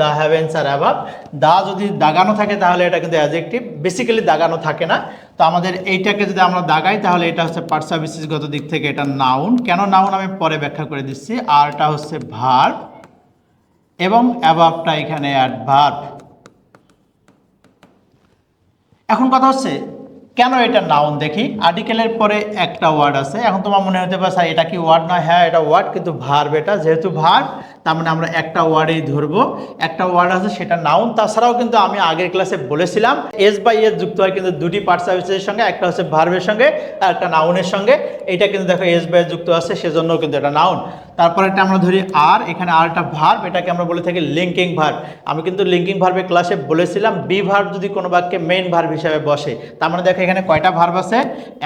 দা heavens আর অ্যাভাব দা যদি দাগানো থাকে তাহলে এটা কিন্তু অ্যাজেক্টিভ বেসিক্যালি দাগানো থাকে না। তো আমাদের এইটাকে যদি আমরা দাগাই, তাহলে এটা হচ্ছে পার্ট সার্ভিসেসগত দিক থেকে এটা নাউন কেন নাউন আমি পরে ব্যাখ্যা করে দিচ্ছি? আরটা হচ্ছে ভার্ব এবং অ্যাভাবটা এখানে অ্যাডভার্ব এখন কথা হচ্ছে কেন এটা নাউন দেখি? আর্টিকেলের পরে একটা ওয়ার্ড আছে। এখন তোমার মনে হতে পারে, স্যার, এটা কি ওয়ার্ড নয়? হ্যাঁ এটা ওয়ার্ড কিন্তু ভার্ব এটা। যেহেতু ভার্ব তার মানে আমরা একটা ওয়ার্ডেই ধরবো। একটা ওয়ার্ড আছে, সেটা নাউন তাছাড়াও কিন্তু আমি আগের ক্লাসে বলেছিলাম এস বাই এস যুক্ত হয় কিন্তু দুটি পার্ট সার্ভিসের সঙ্গে, একটা হচ্ছে ভার্বের সঙ্গে, আর একটা নাউনের সঙ্গে। এটা কিন্তু দেখো এস বাই যুক্ত আছে, সেজন্যও কিন্তু এটা নাউন তারপরে এটা আমরা ধরি আর এখানে আরটা ভার্ব এটাকে আমরা বলে থাকি লিঙ্কিং ভার্ব আমি কিন্তু লিঙ্কিং ভার্বের ক্লাসে বলেছিলাম বি ভার্ব যদি কোনো বাক্যে মেইন ভার্ব হিসাবে বসে, তার মানে দেখো এখানে কয়টা ভার্ব আছে?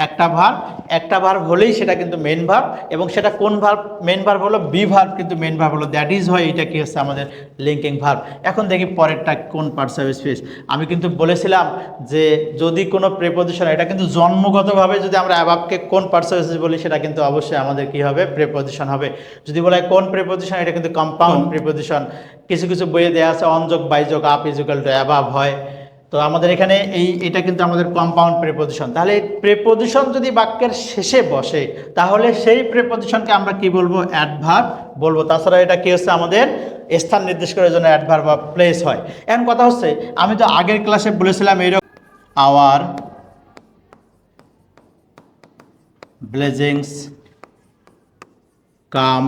একটা ভার্ব একটা ভার্ব হলেই সেটা কিন্তু মেন ভার্ব এবং সেটা কোন ভার্ব মেন ভার্ব হলো? বি ভার্ব কিন্তু মেন ভার্ব হলো। দ্যাট ইজ হয় এটা কি হচ্ছে? আমাদের লিঙ্কিং ভার্ব এখন দেখি পরেরটা কোন পার্ট সার্ভিস ফেস আমি কিন্তু বলেছিলাম যে যদি কোনো প্রেপোজিশন এটা কিন্তু জন্মগতভাবে যদি আমরা অ্যাবাবকে কোন পার্ট সার্ভিস বলি সেটা কিন্তু অবশ্যই আমাদের কি হবে? প্রেপোজিশন হবে। যদি বলা হয় কোন প্রেপোজিশন এটা কিন্তু কম্পাউন্ড প্রেপোজিশন কিছু কিছু বইয়ে দেওয়া আছে অনযোগ বাইযোগ up is equal to above হয়। তো আমাদের এখানে এই, এটা কিন্তু আমাদের কম্পাউন্ড প্রেপোজিশন তাহলে প্রেপোজিশন যদি বাক্যের শেষে বসে, তাহলে সেই প্রেপোজিশনকে আমরা কি বলব? অ্যাডভার্ব বলব। তাছাড়া এটা কি হচ্ছে আমাদের? স্থান নির্দেশ করার জন্য অ্যাডভার্ব বা প্লেস হয়। এখন কথা হচ্ছে, আমি তো আগের ক্লাসে বলেছিলাম এইরকম আওয়ার ব্লেজিংস কাম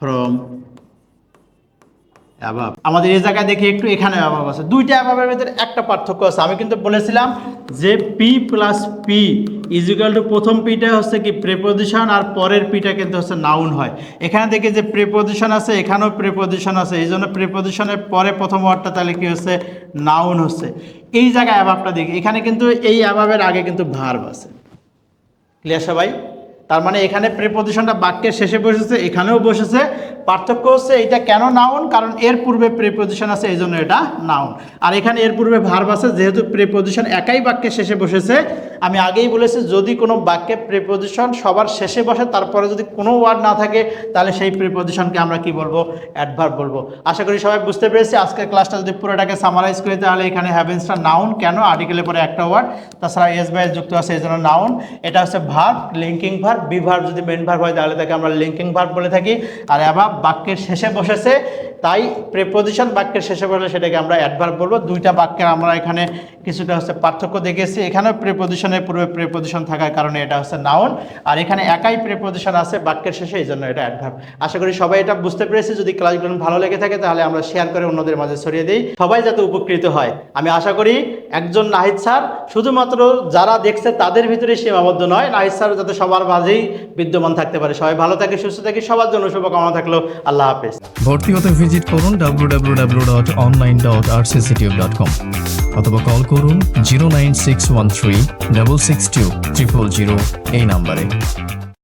ফ্রম অ্যাভাব। আমাদের এই জায়গায় দেখি একটু এখানে অ্যাভাব আছে। দুইটা অ্যাভাবের ভিতরে একটা পার্থক্য আছে। আমি কিন্তু বলেছিলাম যে P plus P is equal to প্রথম পিটা হচ্ছে কি প্রেপোজিশন আর পরের পিটা কিন্তু হচ্ছে নাউন হয়। এখানে দেখি যে প্রেপোজিশন আছে, এখানেও প্রেপোজিশন আছে। এই জন্য প্রেপোজিশনের পরে প্রথম ওয়ার্ডটা তাহলে কি হচ্ছে? নাউন হচ্ছে। এই জায়গায় অ্যাভাবটা দেখি। এখানে কিন্তু এই অ্যাভাবের আগে কিন্তু ভার্ব আছে। ক্লিয়ার সবাই? তার মানে এখানে প্রেপোজিশনটা বাক্যের শেষে বসেছে, এখানেও বসেছে। পার্থক্য হচ্ছে এটা কেন নাউন কারণ এর পূর্বে প্রেপোজিশন আছে এই জন্য এটা নাউন আর এখানে এর পূর্বে ভার্ব আছে, যেহেতু প্রেপোজিশন একাই বাক্যের শেষে বসেছে আমি আগেই বলেছি, যদি কোনো বাক্যে প্রেপোজিশন সবার শেষে বসে, তারপরে যদি কোনো ওয়ার্ড না থাকে, তাহলে সেই প্রেপোজিশনকে আমরা কি বলব? অ্যাডভার্ব বলব। আশা করি সবাই বুঝতে পেরেছি, আজকের ক্লাসটা যদি পুরোটাকে সামারাইজ করি, তাহলে এখানে হ্যাভেন্সটা নাউন কেন? আর্টিকেলের পরে একটা ওয়ার্ড তাছাড়া এস বাই যুক্ত আছে, এই জন্য নাউন এটা হচ্ছে ভার্ব লিঙ্কিং ভার্ব বি যদি মেন ভার্ব হয়, তাহলে তাকে আমরা লিঙ্কিং ভার্ব বলে থাকি। আর অ্যাভাব বাক্যের শেষে বসেছে তাই প্রেপোজিশন বাক্যের শেষে বলে সেটাকে আমরা অ্যাডভার্ব বলব। দুইটা বাক্যের আমরা এখানে কিছুটা হচ্ছে পার্থক্য দেখেছি। এখানেও প্রেপোজিশনের পূর্বে প্রেপোজিশন থাকার কারণে এটা হচ্ছে নাউন আর এখানে একাই প্রেপোজিশন আছে বাক্যের শেষে, এই জন্য এটা অ্যাডভার্ব আশা করি সবাই এটা বুঝতে পেরেছি। যদি ক্লাসগুলো ভালো লেগে থাকে তাহলে আমরা শেয়ার করে অন্যদের মাঝে ছড়িয়ে দিই। সবাই যাতে উপকৃত হয়। আমি আশা করি একজন নাহিদ স্যার, শুধুমাত্র যারা দেখছে তাদের ভিতরে সীমাবদ্ধ নয়, নাহিদ স্যার যাতে সবার মাঝেই বিদ্যমান থাকতে পারে। সবাই ভালো থাকে, সুস্থ থাকে, সবার জন্য শুভকামনা থাকল। আল্লাহ হাফেজ। ভর্তি হতে ভিজিট করুন www.online.rcctube.com অথবা কল করুন zero nine six one three double six two triple zero এই নাম্বারে।